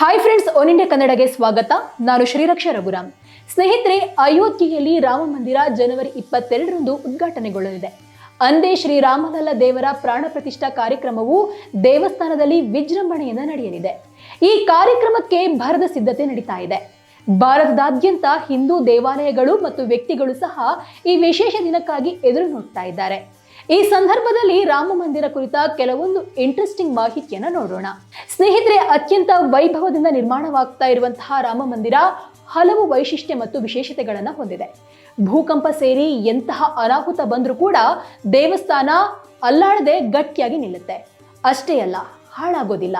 Hi friends one India ಕನ್ನಡಗೆ ಸ್ವಾಗತ. ನಾನು ಶ್ರೀರಕ್ಷ ರಘುರಾಮ್. ಸ್ನೇಹಿತರೆ, ಅಯೋಧ್ಯೆಯಲ್ಲಿ ರಾಮ ಮಂದಿರ ಜನವರಿ ಇಪ್ಪತ್ತೆರಡರಂದು ಉದ್ಘಾಟನೆಗೊಳ್ಳಲಿದೆ. ಅಂದೇ ಶ್ರೀರಾಮಲಲ್ಲ ದೇವರ ಪ್ರಾಣ ಪ್ರತಿಷ್ಠಾ ಕಾರ್ಯಕ್ರಮವು ದೇವಸ್ಥಾನದಲ್ಲಿ ವಿಜೃಂಭಣೆಯಿಂದ ನಡೆಯಲಿದೆ. ಈ ಕಾರ್ಯಕ್ರಮಕ್ಕೆ ಭರದ ಸಿದ್ಧತೆ ನಡೀತಾ ಇದೆ. ಭಾರತದಾದ್ಯಂತ ಹಿಂದೂ ದೇವಾಲಯಗಳು ಮತ್ತು ವ್ಯಕ್ತಿಗಳು ಸಹ ಈ ವಿಶೇಷ ದಿನಕ್ಕಾಗಿ ಎದುರು ನೋಡ್ತಾ ಇದ್ದಾರೆ. ಈ ಸಂದರ್ಭದಲ್ಲಿ ರಾಮ ಮಂದಿರ ಕುರಿತ ಕೆಲವೊಂದು ಇಂಟ್ರೆಸ್ಟಿಂಗ್ ಮಾಹಿತಿಯನ್ನು ನೋಡೋಣ. ಸ್ನೇಹಿತರೆ, ಅತ್ಯಂತ ವೈಭವದಿಂದ ನಿರ್ಮಾಣವಾಗ್ತಾ ಇರುವಂತಹ ರಾಮ ಮಂದಿರ ಹಲವು ವೈಶಿಷ್ಟ್ಯ ಮತ್ತು ವಿಶೇಷತೆಗಳನ್ನು ಹೊಂದಿದೆ. ಭೂಕಂಪ ಸೇರಿ ಎಂತಹ ಅನಾಹುತ ಬಂದರೂ ಕೂಡ ದೇವಸ್ಥಾನ ಅಲ್ಲಾಡದೆ ಗಟ್ಟಿಯಾಗಿ ನಿಲ್ಲುತ್ತೆ. ಅಷ್ಟೇ ಅಲ್ಲ, ಹಾಳಾಗೋದಿಲ್ಲ.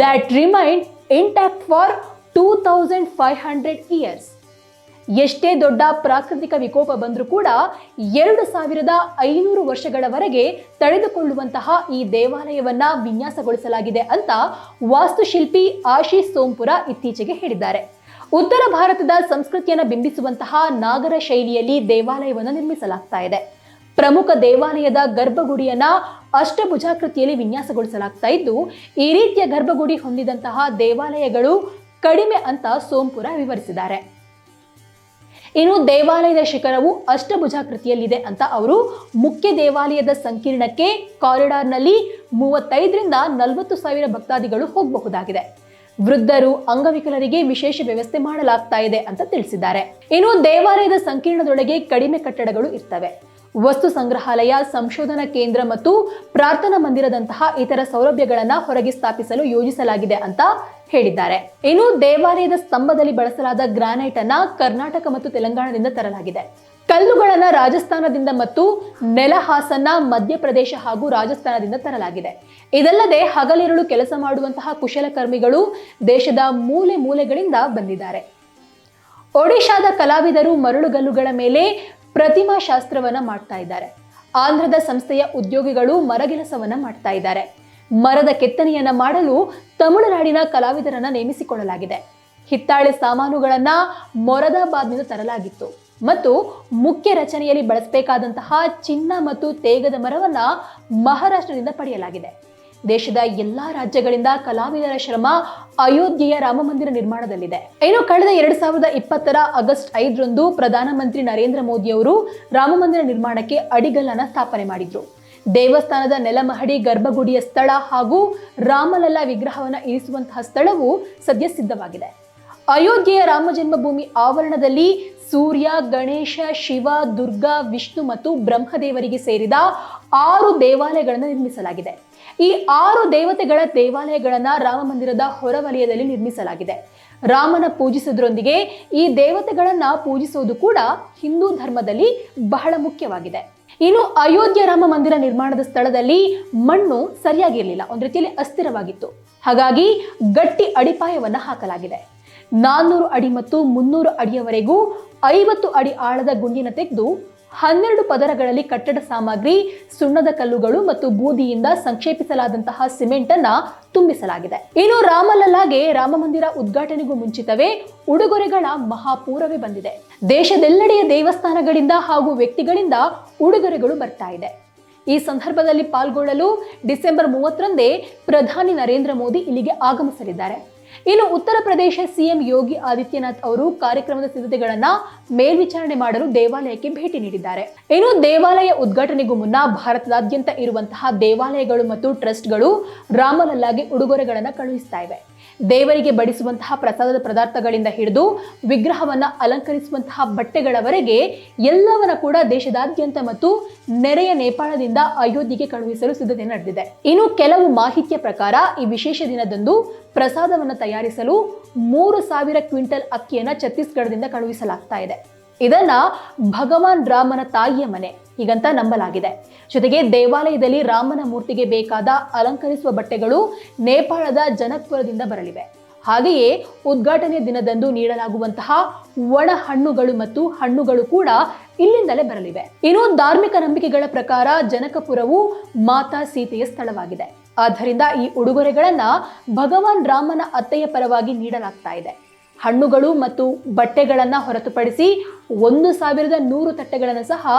That remained intact for two thousand five hundred years ಎಷ್ಟೇ ದೊಡ್ಡ ಪ್ರಾಕೃತಿಕ ವಿಕೋಪ ಬಂದರೂ ಕೂಡ ಎರಡು ಸಾವಿರದ ಐನೂರು ವರ್ಷಗಳವರೆಗೆ ತಡೆದುಕೊಳ್ಳುವಂತಹ ಈ ದೇವಾಲಯವನ್ನ ವಿನ್ಯಾಸಗೊಳಿಸಲಾಗಿದೆ ಅಂತ ವಾಸ್ತುಶಿಲ್ಪಿ ಆಶೀಶ್ ಸೋಂಪುರ ಇತ್ತೀಚೆಗೆ ಹೇಳಿದ್ದಾರೆ. ಉತ್ತರ ಭಾರತದ ಸಂಸ್ಕೃತಿಯನ್ನು ಬಿಂಬಿಸುವಂತಹ ನಾಗರ ಶೈಲಿಯಲ್ಲಿ ದೇವಾಲಯವನ್ನು ನಿರ್ಮಿಸಲಾಗ್ತಾ ಇದೆ. ಪ್ರಮುಖ ದೇವಾಲಯದ ಗರ್ಭಗುಡಿಯನ್ನ ಅಷ್ಟಭುಜಾಕೃತಿಯಲ್ಲಿ ವಿನ್ಯಾಸಗೊಳಿಸಲಾಗ್ತಾ ಇದ್ದು, ಈ ರೀತಿಯ ಗರ್ಭಗುಡಿ ಹೊಂದಿದಂತಹ ದೇವಾಲಯಗಳು ಕಡಿಮೆ ಅಂತ ಸೋಂಪುರ ವಿವರಿಸಿದ್ದಾರೆ. ಇನ್ನು ದೇವಾಲಯದ ಶಿಖರವು ಅಷ್ಟಭುಜಾಕೃತಿಯಲ್ಲಿದೆ ಅಂತ ಅವರು ಮುಖ್ಯ ದೇವಾಲಯದ ಸಂಕೀರ್ಣಕ್ಕೆ ಕಾರಿಡಾರ್ನಲ್ಲಿ ಮೂವತ್ತೈದರಿಂದ ನಲವತ್ತು ಸಾವಿರ ಭಕ್ತಾದಿಗಳು ಹೋಗಬಹುದಾಗಿದೆ. ವೃದ್ಧರು, ಅಂಗವಿಕಲರಿಗೆ ವಿಶೇಷ ವ್ಯವಸ್ಥೆ ಮಾಡಲಾಗ್ತಾ ಇದೆ ಅಂತ ತಿಳಿಸಿದ್ದಾರೆ. ಇನ್ನು ದೇವಾಲಯದ ಸಂಕೀರ್ಣದೊಳಗೆ ಕಡಿಮೆ ಕಟ್ಟಡಗಳು ಇರ್ತವೆ. ವಸ್ತು ಸಂಗ್ರಹಾಲಯ, ಸಂಶೋಧನಾ ಕೇಂದ್ರ ಮತ್ತು ಪ್ರಾರ್ಥನಾ ಮಂದಿರದಂತಹ ಇತರ ಸೌಲಭ್ಯಗಳನ್ನು ಹೊರಗೆ ಸ್ಥಾಪಿಸಲು ಯೋಜಿಸಲಾಗಿದೆ ಅಂತ ಹೇಳಿದ್ದಾರೆ. ಇನ್ನು ದೇವಾಲಯದ ಸ್ತಂಭದಲ್ಲಿ ಬಳಸಲಾದ ಗ್ರಾನೈಟ್ ಅನ್ನ ಕರ್ನಾಟಕ ಮತ್ತು ತೆಲಂಗಾಣದಿಂದ ತರಲಾಗಿದೆ. ಕಲ್ಲುಗಳನ್ನ ರಾಜಸ್ಥಾನದಿಂದ ಮತ್ತು ನೆಲಹಾಸನ್ನ ಮಧ್ಯಪ್ರದೇಶ ಹಾಗೂ ರಾಜಸ್ಥಾನದಿಂದ ತರಲಾಗಿದೆ. ಇದಲ್ಲದೆ ಹಗಲಿರುಳು ಕೆಲಸ ಮಾಡುವಂತಹ ಕುಶಲಕರ್ಮಿಗಳು ದೇಶದ ಮೂಲೆ ಮೂಲೆಗಳಿಂದ ಬಂದಿದ್ದಾರೆ. ಒಡಿಶಾದ ಕಲಾವಿದರು ಮರಳುಗಲ್ಲುಗಳ ಮೇಲೆ ಪ್ರತಿಮಾ ಶಾಸ್ತ್ರವನ್ನ ಮಾಡ್ತಾ ಇದ್ದಾರೆ. ಆಂಧ್ರದ ಸಂಸ್ಥೆಯ ಉದ್ಯೋಗಿಗಳು ಮರಗೆಲಸವನ್ನ ಮಾಡ್ತಾ ಇದ್ದಾರೆ. ಮರದ ಕೆತ್ತನೆಯನ್ನ ಮಾಡಲು ತಮಿಳುನಾಡಿನ ಕಲಾವಿದರನ್ನ ನೇಮಿಸಿಕೊಳ್ಳಲಾಗಿದೆ. ಹಿತ್ತಾಳೆ ಸಾಮಾನುಗಳನ್ನ ಮೊರದಾಬಾದ್ನಿಂದ ತರಲಾಗಿತ್ತು. ಮತ್ತು ಮುಖ್ಯ ರಚನೆಯಲ್ಲಿ ಬಳಸಬೇಕಾದಂತಹ ಚಿನ್ನ ಮತ್ತು ತೇಗದ ಮರವನ್ನ ಮಹಾರಾಷ್ಟ್ರದಿಂದ ಪಡೆಯಲಾಗಿದೆ. ದೇಶದ ಎಲ್ಲಾ ರಾಜ್ಯಗಳಿಂದ ಕಲಾವಿದರ ಶ್ರಮ ಅಯೋಧ್ಯೆಯ ರಾಮ ಮಂದಿರ ನಿರ್ಮಾಣದಲ್ಲಿದೆ. ಇನ್ನು ಕಳೆದ ಎರಡ್ ಸಾವಿರದ ಇಪ್ಪತ್ತರ ಆಗಸ್ಟ್ ಐದರಂದು ಪ್ರಧಾನಮಂತ್ರಿ ನರೇಂದ್ರ ಮೋದಿ ಅವರು ರಾಮ ಮಂದಿರ ನಿರ್ಮಾಣಕ್ಕೆ ಅಡಿಗಲ್ಲನ್ನ ಸ್ಥಾಪನೆ ಮಾಡಿದ್ರು. ದೇವಸ್ಥಾನದ ನೆಲಮಹಡಿ ಗರ್ಭಗುಡಿಯ ಸ್ಥಳ ಹಾಗೂ ರಾಮಲಲ್ಲ ವಿಗ್ರಹವನ್ನು ಇರಿಸುವಂತಹ ಸ್ಥಳವು ಸದ್ಯ ಸಿದ್ಧವಾಗಿದೆ. ಅಯೋಧ್ಯೆಯ ರಾಮ ಜನ್ಮಭೂಮಿ ಆವರಣದಲ್ಲಿ ಸೂರ್ಯ, ಗಣೇಶ, ಶಿವ, ದುರ್ಗಾ, ವಿಷ್ಣು ಮತ್ತು ಬ್ರಹ್ಮದೇವರಿಗೆ ಸೇರಿದ ಆರು ದೇವಾಲಯಗಳನ್ನು ನಿರ್ಮಿಸಲಾಗಿದೆ. ಈ ಆರು ದೇವತೆಗಳ ದೇವಾಲಯಗಳನ್ನು ರಾಮ ಮಂದಿರದ ಹೊರವಲಯದಲ್ಲಿ ನಿರ್ಮಿಸಲಾಗಿದೆ. ರಾಮನ ಪೂಜಿಸುವುದರೊಂದಿಗೆ ಈ ದೇವತೆಗಳನ್ನು ಪೂಜಿಸುವುದು ಕೂಡ ಹಿಂದೂ ಧರ್ಮದಲ್ಲಿ ಬಹಳ ಮುಖ್ಯವಾಗಿದೆ. ಇನ್ನು ಅಯೋಧ್ಯ ರಾಮ ಮಂದಿರ ನಿರ್ಮಾಣದ ಸ್ಥಳದಲ್ಲಿ ಮಣ್ಣು ಸರಿಯಾಗಿರಲಿಲ್ಲ. ಒಂದು ರೀತಿಯಲ್ಲಿ ಅಸ್ಥಿರವಾಗಿತ್ತು. ಹಾಗಾಗಿ ಗಟ್ಟಿ ಅಡಿಪಾಯವನ್ನ ಹಾಕಲಾಗಿದೆ. ನಾನ್ನೂರು ಅಡಿ ಮತ್ತು ಮುನ್ನೂರು ಅಡಿಯವರೆಗೂ ಐವತ್ತು ಅಡಿ ಆಳದ ಗುಂಡಿನ ತೆಗೆದು ಹನ್ನೆರಡು ಪದರಗಳಲ್ಲಿ ಕಟ್ಟಡ ಸಾಮಗ್ರಿ, ಸುಣ್ಣದ ಕಲ್ಲುಗಳು ಮತ್ತು ಬೂದಿಯಿಂದ ಸಂಕ್ಷೇಪಿಸಲಾದಂತಹ ಸಿಮೆಂಟ್ ಅನ್ನ ತುಂಬಿಸಲಾಗಿದೆ. ಇನ್ನು ರಾಮಲಲ್ಲಾಗೆ ರಾಮ ಮಂದಿರ ಉದ್ಘಾಟನೆಗೂ ಮುಂಚಿತವೇ ಉಡುಗೊರೆಗಳ ಮಹಾಪೂರವೇ ಬಂದಿದೆ. ದೇಶದೆಲ್ಲೆಡೆಯ ದೇವಸ್ಥಾನಗಳಿಂದ ಹಾಗೂ ವ್ಯಕ್ತಿಗಳಿಂದ ಉಡುಗೊರೆಗಳು ಬರ್ತಾ ಇದೆ. ಈ ಸಂದರ್ಭದಲ್ಲಿ ಪಾಲ್ಗೊಳ್ಳಲು ಡಿಸೆಂಬರ್ ಮೂವತ್ತರಂದೇ ಪ್ರಧಾನಿ ನರೇಂದ್ರ ಮೋದಿ ಇಲ್ಲಿಗೆ ಆಗಮಿಸಲಿದ್ದಾರೆ. ಇನ್ನು ಉತ್ತರ ಪ್ರದೇಶ ಸಿಎಂ ಯೋಗಿ ಆದಿತ್ಯನಾಥ್ ಅವರು ಕಾರ್ಯಕ್ರಮದ ಸಿದ್ಧತೆಗಳನ್ನ ಮೇಲ್ವಿಚಾರಣೆ ಮಾಡಲು ದೇವಾಲಯಕ್ಕೆ ಭೇಟಿ ನೀಡಿದ್ದಾರೆ. ಇನ್ನು ದೇವಾಲಯ ಉದ್ಘಾಟನೆಗೂ ಮುನ್ನ ಭಾರತದಾದ್ಯಂತ ಇರುವಂತಹ ದೇವಾಲಯಗಳು ಮತ್ತು ಟ್ರಸ್ಟ್ಗಳು ರಾಮಲಲ್ಲಾಗೆ ಉಡುಗೊರೆಗಳನ್ನು ಕಳುಹಿಸ್ತಾ ಇವೆ. ದೇವರಿಗೆ ಬಡಿಸುವಂತಹ ಪ್ರಸಾದದ ಪದಾರ್ಥಗಳಿಂದ ಹಿಡಿದು ವಿಗ್ರಹವನ್ನು ಅಲಂಕರಿಸುವಂತಹ ಬಟ್ಟೆಗಳವರೆಗೆ ಎಲ್ಲವನ್ನ ಕೂಡ ದೇಶದಾದ್ಯಂತ ಮತ್ತು ನೆರೆಯ ನೇಪಾಳದಿಂದ ಅಯೋಧ್ಯೆಗೆ ಕಳುಹಿಸಲು ಸಿದ್ಧತೆ ನಡೆದಿದೆ. ಇನ್ನು ಕೆಲವು ಮಾಹಿತಿಯ ಪ್ರಕಾರ ಈ ವಿಶೇಷ ದಿನದಂದು ಪ್ರಸಾದವನ್ನು ತಯಾರಿಸಲು ಮೂರು ಸಾವಿರ ಕ್ವಿಂಟಲ್ ಅಕ್ಕಿಯನ್ನು ಛತ್ತೀಸ್ಗಢದಿಂದ ಕಳುಹಿಸಲಾಗ್ತಾ ಇದೆ. ಇದನ್ನ ಭಗವಾನ್ ರಾಮನ ತಾಯಿಯ ಮನೆ ಹೀಗಂತ ನಂಬಲಾಗಿದೆ. ಜೊತೆಗೆ ದೇವಾಲಯದಲ್ಲಿ ರಾಮನ ಮೂರ್ತಿಗೆ ಬೇಕಾದ ಅಲಂಕರಿಸುವ ಬಟ್ಟೆಗಳು ನೇಪಾಳದ ಜನಕ್ಪುರದಿಂದ ಬರಲಿವೆ. ಹಾಗೆಯೇ ಉದ್ಘಾಟನೆ ದಿನದಂದು ನೀಡಲಾಗುವಂತಹ ಒಣ ಹಣ್ಣುಗಳು ಮತ್ತು ಹಣ್ಣುಗಳು ಕೂಡ ಇಲ್ಲಿಂದಲೇ ಬರಲಿವೆ. ಇನ್ನು ಧಾರ್ಮಿಕ ನಂಬಿಕೆಗಳ ಪ್ರಕಾರ ಜನಕಪುರವು ಮಾತಾ ಸೀತೆಯ ಸ್ಥಳವಾಗಿದೆ. ಆದ್ದರಿಂದ ಈ ಉಡುಗೊರೆಗಳನ್ನ ಭಗವಾನ್ ರಾಮನ ಅತ್ತೆಯ ಪರವಾಗಿ ನೀಡಲಾಗ್ತಾ ಇದೆ. ಹಣ್ಣುಗಳು ಮತ್ತು ಬಟ್ಟೆಗಳನ್ನು ಹೊರತುಪಡಿಸಿ ಒಂದು ಸಾವಿರದ ನೂರು ತಟ್ಟೆಗಳನ್ನು ಸಹ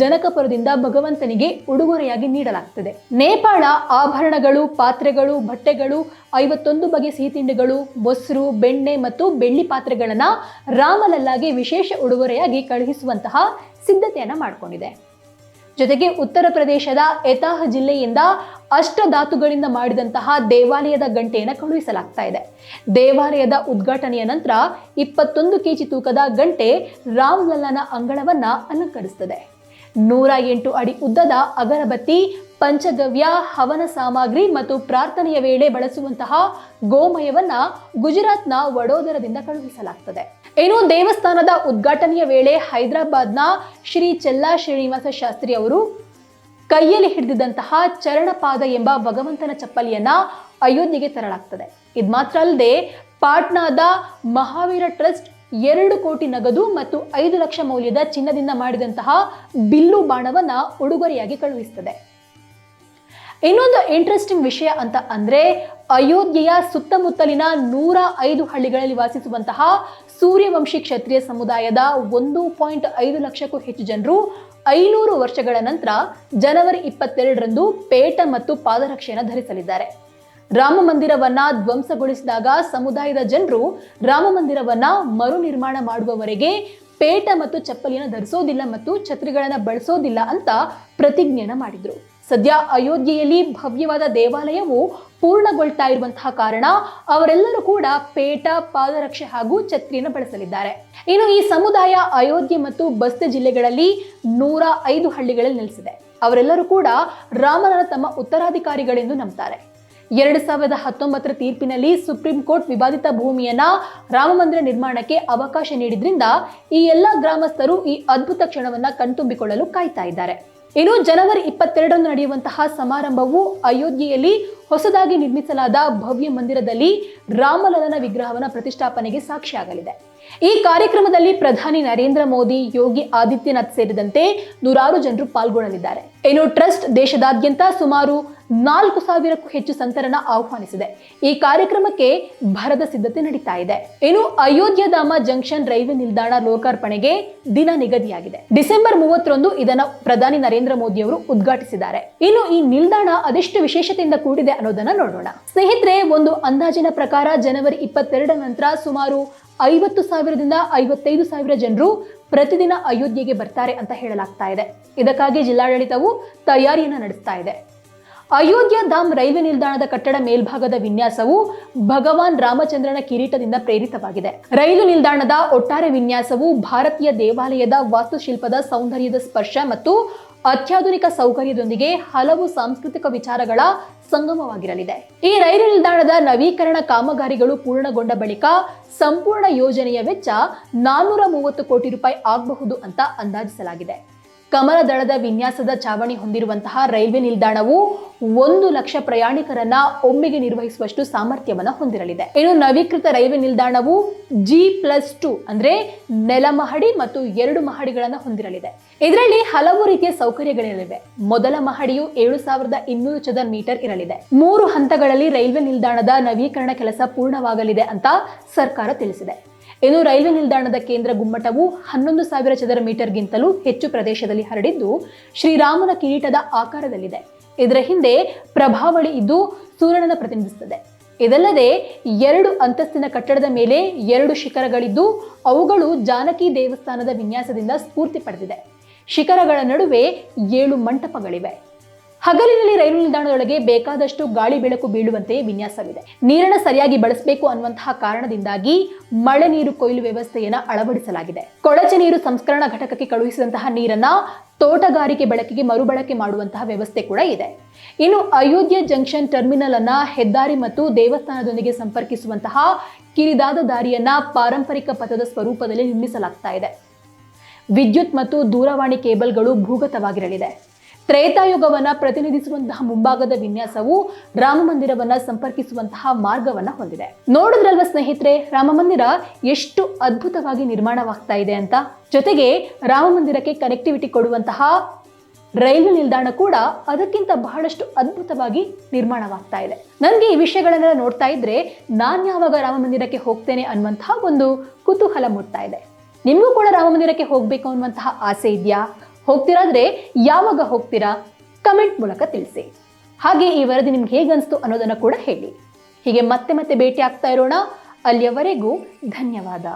ಜನಕಪುರದಿಂದ ಭಗವಂತನಿಗೆ ಉಡುಗೊರೆಯಾಗಿ ನೀಡಲಾಗ್ತದೆ. ನೇಪಾಳ ಆಭರಣಗಳು, ಪಾತ್ರೆಗಳು, ಬಟ್ಟೆಗಳು, ಐವತ್ತೊಂದು ಬಗೆಯ ಸಿಹಿತಿಂಡಿಗಳು ಮೊಸರು, ಬೆಣ್ಣೆ ಮತ್ತು ಬೆಳ್ಳಿ ಪಾತ್ರೆಗಳನ್ನು ರಾಮಲಲ್ಲಾಗಿ ವಿಶೇಷ ಉಡುಗೊರೆಯಾಗಿ ಕಳುಹಿಸುವಂತಹ ಸಿದ್ಧತೆಯನ್ನು ಮಾಡಿಕೊಂಡಿದೆ. ಜೊತೆಗೆ ಉತ್ತರ ಪ್ರದೇಶದ ಎತಾಹ ಜಿಲ್ಲೆಯಿಂದ ಅಷ್ಟಧಾತುಗಳಿಂದ ಮಾಡಿದಂತಹ ದೇವಾಲಯದ ಗಂಟೆಯನ್ನು ಕಳುಹಿಸಲಾಗ್ತಾ ಇದೆ. ದೇವಾಲಯದ ಉದ್ಘಾಟನೆಯ ನಂತರ ಇಪ್ಪತ್ತೊಂದು ಕೆಜಿ ತೂಕದ ಗಂಟೆ ರಾಮ್ಲಲ್ಲನ ಅಂಗಳವನ್ನ ಅಲಂಕರಿಸುತ್ತದೆ ನೂರ ಎಂಟು ಅಡಿ ಉದ್ದದ ಅಗರಬತ್ತಿ, ಪಂಚಗವ್ಯ, ಹವನ ಸಾಮಗ್ರಿ ಮತ್ತು ಪ್ರಾರ್ಥನೆಯ ವೇಳೆ ಬಳಸುವಂತಹ ಗೋಮಯವನ್ನ ಗುಜರಾತ್ನ ವಡೋದರದಿಂದ ಕಳುಹಿಸಲಾಗ್ತದೆ. ಇನ್ನು ದೇವಸ್ಥಾನದ ಉದ್ಘಾಟನೆಯ ವೇಳೆ ಹೈದರಾಬಾದ್ನ ಶ್ರೀ ಚೆಲ್ಲಾ ಶ್ರೀನಿವಾಸ ಶಾಸ್ತ್ರಿ ಅವರು ಕೈಯಲ್ಲಿ ಹಿಡಿದಿದ್ದಂತಹ ಚರಣಪಾದ ಎಂಬ ಭಗವಂತನ ಚಪ್ಪಲಿಯನ್ನ ಅಯೋಧ್ಯೆಗೆ ತರಲಾಗ್ತದೆ. ಇದು ಮಾತ್ರ ಅಲ್ಲದೆ ಪಾಟ್ನಾದ ಮಹಾವೀರ ಟ್ರಸ್ಟ್ ಎರಡು ಕೋಟಿ ನಗದು ಮತ್ತು ಐದು ಲಕ್ಷ ಮೌಲ್ಯದ ಚಿನ್ನದಿಂದ ಮಾಡಿದಂತಹ ಬಿಲ್ಲು ಬಾಣವನ್ನ ಉಡುಗೊರೆಯಾಗಿ ಕಳುಹಿಸ್ತದೆ. ಇನ್ನೊಂದು ಇಂಟ್ರೆಸ್ಟಿಂಗ್ ವಿಷಯ ಅಂತ ಅಂದ್ರೆ ಅಯೋಧ್ಯೆಯ ಸುತ್ತಮುತ್ತಲಿನ ನೂರ ಐದು ಹಳ್ಳಿಗಳಲ್ಲಿ ವಾಸಿಸುವಂತಹ ಸೂರ್ಯವಂಶಿ ಕ್ಷತ್ರಿಯ ಸಮುದಾಯದ ಒಂದು ಪಾಯಿಂಟ್ ಐದು ಲಕ್ಷಕ್ಕೂ ಹೆಚ್ಚು ಜನರು ಐನೂರು ವರ್ಷಗಳ ನಂತರ ಜನವರಿ ಇಪ್ಪತ್ತೆರಡರಂದು ಪೇಟ ಮತ್ತು ಪಾದರಕ್ಷೆಯನ್ನು ಧರಿಸಲಿದ್ದಾರೆ. ರಾಮ ಮಂದಿರವನ್ನ ಧ್ವಂಸಗೊಳಿಸಿದಾಗ ಸಮುದಾಯದ ಜನರು ರಾಮ ಮಂದಿರವನ್ನ ಮರು ನಿರ್ಮಾಣ ಮಾಡುವವರೆಗೆ ಪೇಟ ಮತ್ತು ಚಪ್ಪಲಿಯನ್ನು ಧರಿಸೋದಿಲ್ಲ ಮತ್ತು ಛತ್ರಿಗಳನ್ನು ಬಳಸೋದಿಲ್ಲ ಅಂತ ಪ್ರತಿಜ್ಞೆಯನ್ನು ಮಾಡಿದ್ರು. ಸದ್ಯ ಅಯೋಧ್ಯೆಯಲ್ಲಿ ಭವ್ಯವಾದ ದೇವಾಲಯವು ಪೂರ್ಣಗೊಳ್ತಾ ಇರುವಂತಹ ಕಾರಣ ಅವರೆಲ್ಲರೂ ಕೂಡ ಪೇಟ, ಪಾದರಕ್ಷೆ ಹಾಗೂ ಛತ್ರಿಯನ್ನು ಬಳಸಲಿದ್ದಾರೆ. ಇನ್ನು ಈ ಸಮುದಾಯ ಅಯೋಧ್ಯೆ ಮತ್ತು ಬಸ್ತಿ ಜಿಲ್ಲೆಗಳಲ್ಲಿ ನೂರ ಐದು ಹಳ್ಳಿಗಳಲ್ಲಿ ನೆಲೆಸಿದೆ. ಅವರೆಲ್ಲರೂ ಕೂಡ ರಾಮನನ್ನ ತಮ್ಮ ಉತ್ತರಾಧಿಕಾರಿಗಳೆಂದು ನಂಬ್ತಾರೆ. ಎರಡು ಸಾವಿರದ ಹತ್ತೊಂಬತ್ತರ ತೀರ್ಪಿನಲ್ಲಿ ಸುಪ್ರೀಂ ಕೋರ್ಟ್ ವಿವಾದಿತ ಭೂಮಿಯನ್ನ ರಾಮ ಮಂದಿರ ನಿರ್ಮಾಣಕ್ಕೆ ಅವಕಾಶ ನೀಡಿದ್ರಿಂದ ಈ ಎಲ್ಲ ಗ್ರಾಮಸ್ಥರು ಈ ಅದ್ಭುತ ಕ್ಷಣವನ್ನ ಕಣ್ತುಂಬಿಕೊಳ್ಳಲು ಕಾಯ್ತಾ ಇದ್ದಾರೆ. ಇನ್ನು ಜನವರಿ ಇಪ್ಪತ್ತೆರಡರಂದು ನಡೆಯುವಂತಹ ಸಮಾರಂಭವು ಅಯೋಧ್ಯೆಯಲ್ಲಿ ಹೊಸದಾಗಿ ನಿರ್ಮಿಸಲಾದ ಭವ್ಯ ಮಂದಿರದಲ್ಲಿ ರಾಮಲಲನ ವಿಗ್ರಹವನ್ನ ಪ್ರತಿಷ್ಠಾಪನೆಗೆ ಸಾಕ್ಷಿಯಾಗಲಿದೆ. ಈ ಕಾರ್ಯಕ್ರಮದಲ್ಲಿ ಪ್ರಧಾನಿ ನರೇಂದ್ರ ಮೋದಿ, ಯೋಗಿ ಆದಿತ್ಯನಾಥ್ ಸೇರಿದಂತೆ ನೂರಾರು ಜನರು ಪಾಲ್ಗೊಳ್ಳಲಿದ್ದಾರೆ. ಇನ್ನು ಟ್ರಸ್ಟ್ ದೇಶದಾದ್ಯಂತ ಸುಮಾರು ನಾಲ್ಕು ಸಾವಿರಕ್ಕೂ ಹೆಚ್ಚು ಸಂತರನ್ನ ಆಹ್ವಾನಿಸಿದೆ. ಈ ಕಾರ್ಯಕ್ರಮಕ್ಕೆ ಭರದ ಸಿದ್ಧತೆ ನಡೀತಾ ಇದೆ. ಇನ್ನು ಅಯೋಧ್ಯಧಾಮ ಜಂಕ್ಷನ್ ರೈಲ್ವೆ ನಿಲ್ದಾಣ ಲೋಕಾರ್ಪಣೆಗೆ ದಿನ ನಿಗದಿಯಾಗಿದೆ. ಡಿಸೆಂಬರ್ ಮೂವತ್ತರಂದು ಇದನ್ನ ಪ್ರಧಾನಿ ನರೇಂದ್ರ ಮೋದಿ ಅವರು ಉದ್ಘಾಟಿಸಿದ್ದಾರೆ. ಇನ್ನು ಈ ನಿಲ್ದಾಣ ಅದೆಷ್ಟು ವಿಶೇಷತೆಯಿಂದ ಕೂಡಿದೆ ಅನ್ನೋದನ್ನ ನೋಡೋಣ. ಸ್ನೇಹಿತರೆ, ಒಂದು ಅಂದಾಜಿನ ಪ್ರಕಾರ ಜನವರಿ ಇಪ್ಪತ್ತೆರಡರ ನಂತರ ಸುಮಾರು ಐವತ್ತು ಸಾವಿರದಿಂದ ಐವತ್ತೈದು ಸಾವಿರ ಜನರು ಪ್ರತಿದಿನ ಅಯೋಧ್ಯೆಗೆ ಬರ್ತಾರೆ ಅಂತ ಹೇಳಲಾಗ್ತಾ ಇದೆ. ಇದಕ್ಕಾಗಿ ಜಿಲ್ಲಾಡಳಿತವು ತಯಾರಿಯನ್ನು ನಡೆಸ್ತಾ ಇದೆ. ಅಯೋಧ್ಯ ಧಾಮ್ ರೈಲ್ವೆ ನಿಲ್ದಾಣದ ಕಟ್ಟಡ ಮೇಲ್ಭಾಗದ ವಿನ್ಯಾಸವು ಭಗವಾನ್ ರಾಮಚಂದ್ರನ ಕಿರೀಟದಿಂದ ಪ್ರೇರಿತವಾಗಿದೆ. ರೈಲು ನಿಲ್ದಾಣದ ಒಟ್ಟಾರೆ ವಿನ್ಯಾಸವು ಭಾರತೀಯ ದೇವಾಲಯದ ವಾಸ್ತುಶಿಲ್ಪದ ಸೌಂದರ್ಯದ ಸ್ಪರ್ಶ ಮತ್ತು ಅತ್ಯಾಧುನಿಕ ಸೌಕರ್ಯದೊಂದಿಗೆ ಹಲವು ಸಾಂಸ್ಕೃತಿಕ ವಿಚಾರಗಳ ಸಂಗಮವಾಗಿರಲಿದೆ. ಈ ರೈಲು ನಿಲ್ದಾಣದ ನವೀಕರಣ ಕಾಮಗಾರಿಗಳು ಪೂರ್ಣಗೊಂಡ ಬಳಿಕ ಸಂಪೂರ್ಣ ಯೋಜನೆಯ ವೆಚ್ಚ ನಾನ್ನೂರ ಮೂವತ್ತು ಕೋಟಿ ರೂಪಾಯಿ ಆಗಬಹುದು ಅಂತ ಅಂದಾಜಿಸಲಾಗಿದೆ. ಕಮಲ ದಳದ ವಿನ್ಯಾಸದ ಚಾವಣಿ ಹೊಂದಿರುವಂತಹ ರೈಲ್ವೆ ನಿಲ್ದಾಣವು ಒಂದು ಲಕ್ಷ ಪ್ರಯಾಣಿಕರನ್ನ ಒಮ್ಮೆಗೆ ನಿರ್ವಹಿಸುವಷ್ಟು ಸಾಮರ್ಥ್ಯವನ್ನು ಹೊಂದಿರಲಿದೆ. ಇನ್ನು ನವೀಕೃತ ರೈಲ್ವೆ ನಿಲ್ದಾಣವು ಜಿ ಪ್ಲಸ್ ಟು ಅಂದ್ರೆ ನೆಲ ಮಹಡಿ ಮತ್ತು ಎರಡು ಮಹಡಿಗಳನ್ನು ಹೊಂದಿರಲಿದೆ. ಇದರಲ್ಲಿ ಹಲವು ರೀತಿಯ ಸೌಕರ್ಯಗಳಿರಲಿವೆ ಮೊದಲ ಮಹಡಿಯು ಏಳು ಸಾವಿರದ ಇನ್ನೂರು ಚದರ್ ಮೀಟರ್ ಇರಲಿದೆ. ಮೂರು ಹಂತಗಳಲ್ಲಿ ರೈಲ್ವೆ ನಿಲ್ದಾಣದ ನವೀಕರಣ ಕೆಲಸ ಪೂರ್ಣವಾಗಲಿದೆ ಅಂತ ಸರ್ಕಾರ ತಿಳಿಸಿದೆ. ಇನ್ನು ರೈಲ್ವೆ ನಿಲ್ದಾಣದ ಕೇಂದ್ರ ಗುಮ್ಮಟವು ಹನ್ನೊಂದು ಸಾವಿರ ಚದರ ಮೀಟರ್ಗಿಂತಲೂ ಹೆಚ್ಚು ಪ್ರದೇಶದಲ್ಲಿ ಹರಡಿದ್ದು ಶ್ರೀರಾಮನ ಕಿರೀಟದ ಆಕಾರದಲ್ಲಿದೆ. ಇದರ ಹಿಂದೆ ಪ್ರಭಾವಳಿ ಇದ್ದು ಸೂರ್ಯನ ಪ್ರತಿನಿಧಿಸುತ್ತದೆ ಇದಲ್ಲದೆ ಎರಡು ಅಂತಸ್ತಿನ ಕಟ್ಟಡದ ಮೇಲೆ ಎರಡು ಶಿಖರಗಳಿದ್ದು ಅವುಗಳು ಜಾನಕಿ ದೇವಸ್ಥಾನದ ವಿನ್ಯಾಸದಿಂದ ಸ್ಫೂರ್ತಿ ಪಡೆದಿದೆ. ಶಿಖರಗಳ ನಡುವೆ ಏಳು ಮಂಟಪಗಳಿವೆ. ಹಗಲಿನಲ್ಲಿ ರೈಲು ನಿಲ್ದಾಣದೊಳಗೆ ಬೇಕಾದಷ್ಟು ಗಾಳಿ ಬೆಳಕು ಬೀಳುವಂತೆ ವಿನ್ಯಾಸವಿದೆ. ನೀರನ್ನು ಸರಿಯಾಗಿ ಬಳಸಬೇಕು ಅನ್ನುವಂತಹ ಕಾರಣದಿಂದಾಗಿ ಮಳೆ ನೀರು ಕೊಯ್ಲು ವ್ಯವಸ್ಥೆಯನ್ನು ಅಳವಡಿಸಲಾಗಿದೆ. ಕೊಳಚೆ ನೀರು ಸಂಸ್ಕರಣಾ ಘಟಕಕ್ಕೆ ಕಳುಹಿಸಿದಂತಹ ನೀರನ್ನ ತೋಟಗಾರಿಕೆ ಬಳಕೆಗೆ ಮರುಬಳಕೆ ಮಾಡುವಂತಹ ವ್ಯವಸ್ಥೆ ಕೂಡ ಇದೆ. ಇನ್ನು ಅಯೋಧ್ಯೆ ಜಂಕ್ಷನ್ ಟರ್ಮಿನಲ್ ಅನ್ನ ಹೆದ್ದಾರಿ ಮತ್ತು ದೇವಸ್ಥಾನದೊಂದಿಗೆ ಸಂಪರ್ಕಿಸುವಂತಹ ಕಿರಿದಾದ ದಾರಿಯನ್ನ ಪಾರಂಪರಿಕ ಪಥದ ಸ್ವರೂಪದಲ್ಲಿ ನಿರ್ಮಿಸಲಾಗ್ತಾ ಇದೆ. ವಿದ್ಯುತ್ ಮತ್ತು ದೂರವಾಣಿ ಕೇಬಲ್ಗಳು ಭೂಗತವಾಗಿರಲಿದೆ. ತ್ರೇತಾಯುಗವನ್ನ ಪ್ರತಿನಿಧಿಸುವಂತಹ ಮುಂಭಾಗದ ವಿನ್ಯಾಸವು ರಾಮ ಮಂದಿರವನ್ನ ಸಂಪರ್ಕಿಸುವಂತಹ ಮಾರ್ಗವನ್ನ ಹೊಂದಿದೆ. ನೋಡಿದ್ರಲ್ವ ಸ್ನೇಹಿತರೆ, ರಾಮ ಮಂದಿರ ಎಷ್ಟು ಅದ್ಭುತವಾಗಿ ನಿರ್ಮಾಣವಾಗ್ತಾ ಇದೆ ಅಂತ? ಜೊತೆಗೆ ರಾಮ ಮಂದಿರಕ್ಕೆ ಕನೆಕ್ಟಿವಿಟಿ ಕೊಡುವಂತಹ ರೈಲು ನಿಲ್ದಾಣ ಕೂಡ ಅದಕ್ಕಿಂತ ಬಹಳಷ್ಟು ಅದ್ಭುತವಾಗಿ ನಿರ್ಮಾಣವಾಗ್ತಾ ಇದೆ. ನನಗೆ ಈ ವಿಷಯಗಳನ್ನೆಲ್ಲ ನೋಡ್ತಾ ಇದ್ರೆ ನಾನು ಯಾವಾಗ ರಾಮ ಮಂದಿರಕ್ಕೆ ಹೋಗ್ತೇನೆ ಅನ್ನುವಂತಹ ಒಂದು ಕುತೂಹಲ ಮೂಡ್ತಾ ಇದೆ. ನಿಮಗೂ ಕೂಡ ರಾಮ ಮಂದಿರಕ್ಕೆ ಹೋಗಬೇಕು ಅನ್ನುವಂತಹ ಆಸೆ ಇದೆಯಾ? ಹೋಗ್ತಿರಾದ್ರೆ ಯಾವಾಗ ಹೋಗ್ತೀರಾ? ಕಮೆಂಟ್ ಮೂಲಕ ತಿಳಿಸಿ. ಹಾಗೆ ಈ ವರದಿ ನಿಮ್ಗೆ ಹೇಗೆ ಅನಿಸ್ತು ಅನ್ನೋದನ್ನು ಕೂಡ ಹೇಳಿ. ಹೀಗೆ ಮತ್ತೆ ಮತ್ತೆ ಭೇಟಿ ಆಗ್ತಾ ಇರೋಣ. ಅಲ್ಲಿಯವರೆಗೂ ಧನ್ಯವಾದ.